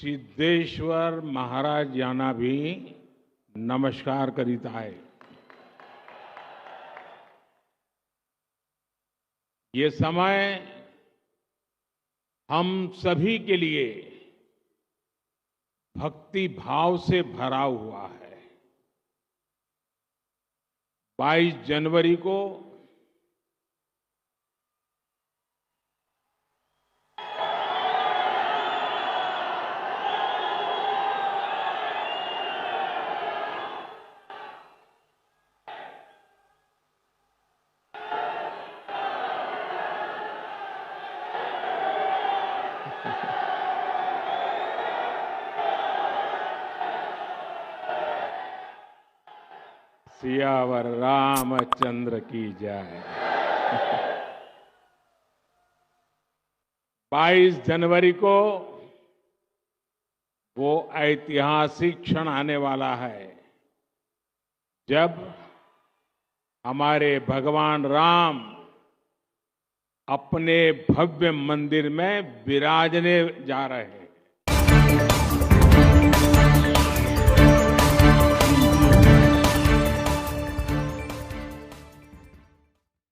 सिद्धेश्वर महाराज यांना भी नमस्कार करीत आहे ये समय हम सभी के लिए भक्ति भाव से भरा हुआ है। 22 जनवरी को सियावर रामचंद्र की जय। 22 जनवरी को वो ऐतिहासिक क्षण आने वाला है, जब हमारे भगवान राम अपने भव्य मंदिर में विराजने जा रहे हैं।